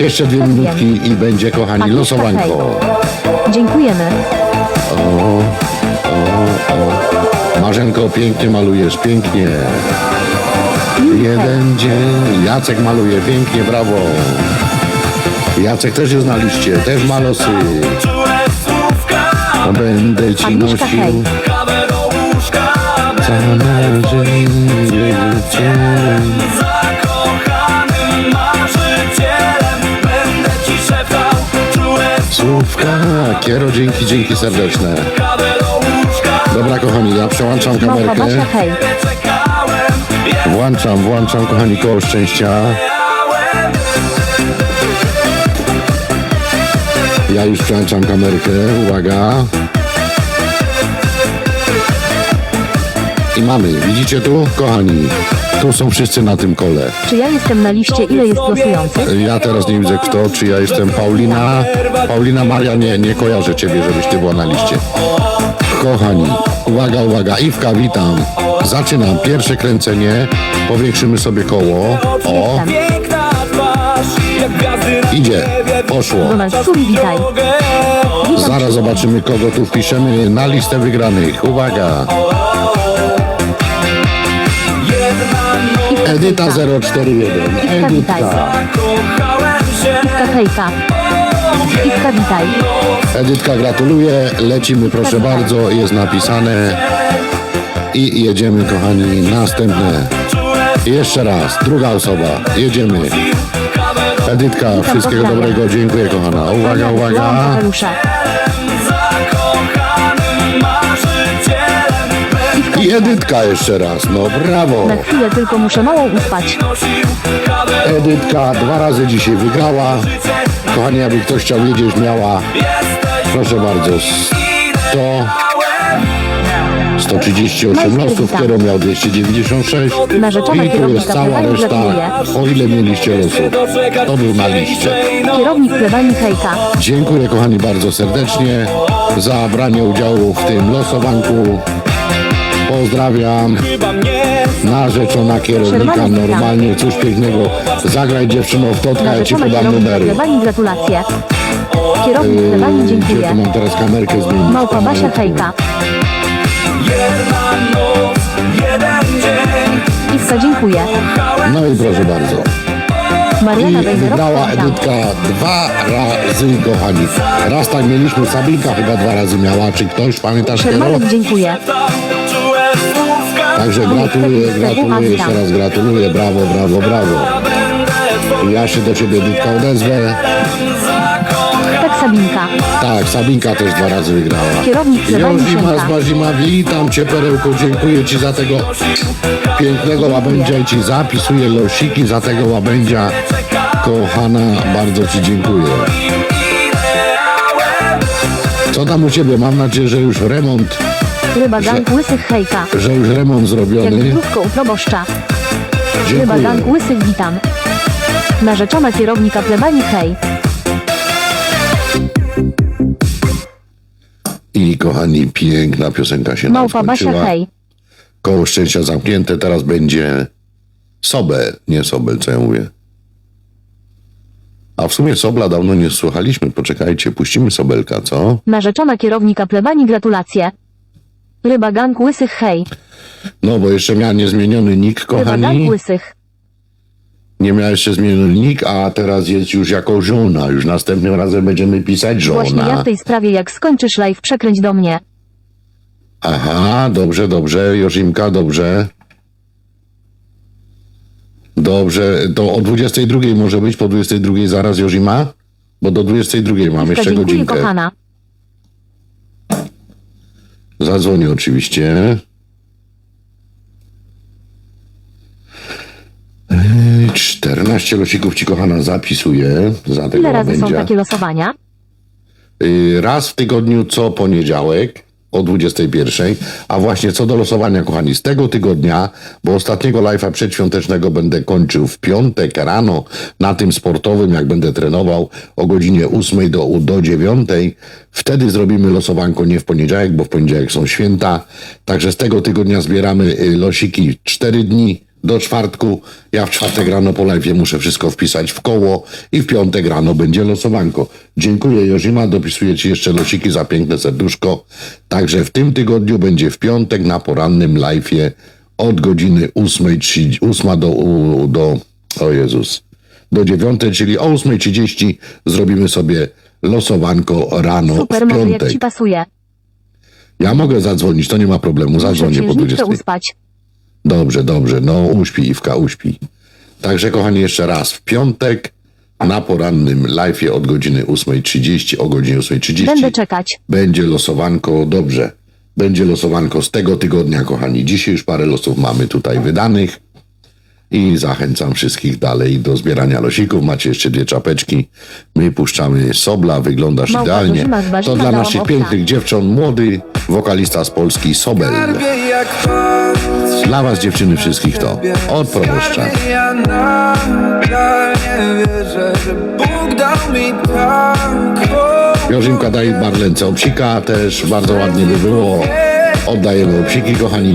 Jeszcze dwie minutki i będzie, kochani, losowanko. Dziękujemy. Marzenko, pięknie malujesz, pięknie. Jeden dzień. Jacek maluje pięknie, brawo. Jacek też jest na liście, też ma losy. Będę ci Agnieszka, nosił hej. Kiero, dzięki, dzięki serdeczne. Dobra, kochani, ja przełączam kamerkę. Basia, hej. Czekałem Włączam, włączam, kochani, koło szczęścia. Ja już przełączam kamerkę, uwaga. I mamy, widzicie tu? Kochani, tu są wszyscy na tym kole. Czy ja jestem na liście? Ile jest losujących? Ja teraz nie widzę kto, czy ja jestem Paulina. Paulina Maria, nie, nie kojarzę ciebie, żebyś ty była na liście. Kochani, uwaga, uwaga, Iwka, witam. Zaczynam pierwsze kręcenie, powiększymy sobie koło. O, idzie, poszło. Donald Suri, witaj. Zaraz zobaczymy, kogo tu wpiszemy na listę wygranych. Uwaga, Edyta 041. Iwka, witaj. Edytka. Iwka, hejka. Iwka, witaj. Edytka, gratuluję. Lecimy, proszę bardzo. Jest napisane. I jedziemy, kochani, następne. Jeszcze raz, druga osoba. Jedziemy. Edytka, wszystkiego dobrego. Dziękuję, kochana. Uwaga, uwaga. I Edytka jeszcze raz. No brawo. Na chwilę tylko muszę małą uspać. Edytka dwa razy dzisiaj wygrała. Kochani, jakby ktoś chciał wiedzieć, miała, proszę bardzo, 100, 138 losów, Kiero miał 296 Narzeczona i tu jest kierownika cała plebanii reszta, o ile mieliście losów. To był na liście. Kierownik plebanii hejka. Dziękuję kochani bardzo serdecznie za branie udziału w tym losowanku. Pozdrawiam. Narzeczona kierownika normalnie, coś pięknego. Zagraj dziewczyno w totka, ja ci podam numery. gratulacje. Kierownik plebanii Yy, dziękuję. mam teraz kamerkę zmienić? Małpa Basia hejka. Jedna noc, jeden dzień Iwka, dziękuję. No i proszę bardzo. Mariana I wygrała. Edytka dwa razy, kochani. Raz tak mieliśmy, Sabinka chyba dwa razy miała, czy ktoś, pamiętasz? Shermanek, dziękuję. Także gratuluję, gratuluję, jeszcze raz gratuluję, brawo, brawo, brawo. Ja się do ciebie Edytka odezwę. Tak, Sabinka. Tak, Sabinka też dwa razy wygrała. Kierownik Jozima z Bazima, witam cię Perełku, dziękuję ci za tego pięknego łabędzia i ci zapisuję losiki za tego łabędzia. Kochana, bardzo ci dziękuję. Co tam u ciebie? Mam nadzieję, że już remont, Ryba gang łysych hejka. że już remont Jak zrobiony. zdrówko u proboszcza. Ryba Dziękuję. gang łysych, witam. Narzeczona kierownika plebanii hej. I kochani, piękna piosenka się nam Małpa Basia skończyła. hej. Koło szczęścia zamknięte, teraz będzie Sobel, nie Sobel, co ja mówię. A w sumie Sobla dawno nie słuchaliśmy, poczekajcie, puścimy Sobelka, co? Narzeczona kierownika plebanii gratulacje. Ryba gang łysych hej. No, bo jeszcze miała niezmieniony nick, kochani. łysych. Nie miała jeszcze zmieniony nick, a teraz jest już jako żona. Już następnym razem będziemy pisać Właśnie ja żona. w tej sprawie jak skończysz live przekręć do mnie. Aha, dobrze, dobrze, Joszimka, dobrze. Dobrze, to o 22 może być, po 22 zaraz Joszima? Bo do 22 mam jeszcze dziękuję godzinkę. kochana. Zadzwonię oczywiście. Yy, 14 losików ci kochana zapisuję za tego Ile razy są takie losowania? Yy, Raz w tygodniu co poniedziałek o 21, a właśnie co do losowania, kochani, z tego tygodnia, bo ostatniego live'a przedświątecznego będę kończył w piątek rano na tym sportowym, jak będę trenował o godzinie 8 do, do 9. Wtedy zrobimy losowanko nie w poniedziałek, bo w poniedziałek są święta. Także z tego tygodnia zbieramy y, losiki 4 dni do czwartku. Ja w czwartek rano po live muszę wszystko wpisać w koło i w piątek rano będzie losowanko. Dziękuję Jozima, dopisuję Ci jeszcze losiki za piękne serduszko. Także w tym tygodniu będzie w piątek na porannym live'ie od godziny 8.30 8 do, do, o Jezus, do 9, czyli o 8.30 zrobimy sobie losowanko rano Super, w może jak piątek. ci pasuje. Ja mogę zadzwonić, to nie ma problemu, zadzwonię po księżniczkę 20. uspać. Dobrze, dobrze, no uśpi Iwka, uśpi. Także kochani, jeszcze raz, w piątek na porannym live'ie od godziny 8.30, o godzinie 8.30 Będę czekać. będzie losowanko, dobrze, będzie losowanko z tego tygodnia, kochani. Dzisiaj już parę losów mamy tutaj wydanych i zachęcam wszystkich dalej do zbierania losików. Macie jeszcze dwie czapeczki. My puszczamy Sobla, wyglądasz Małpa idealnie. Zuzima To dla naszych pięknych dziewcząt, młody wokalista z Polski Sobel. Skarbie jak patrzę Dla was dziewczyny wszystkich to od proboszcza. Ja nadal nie wierzę, że Bóg dał mi Jorzymka daje barlence obsika też, bardzo ładnie by było. Oddajemy obsiki, kochani.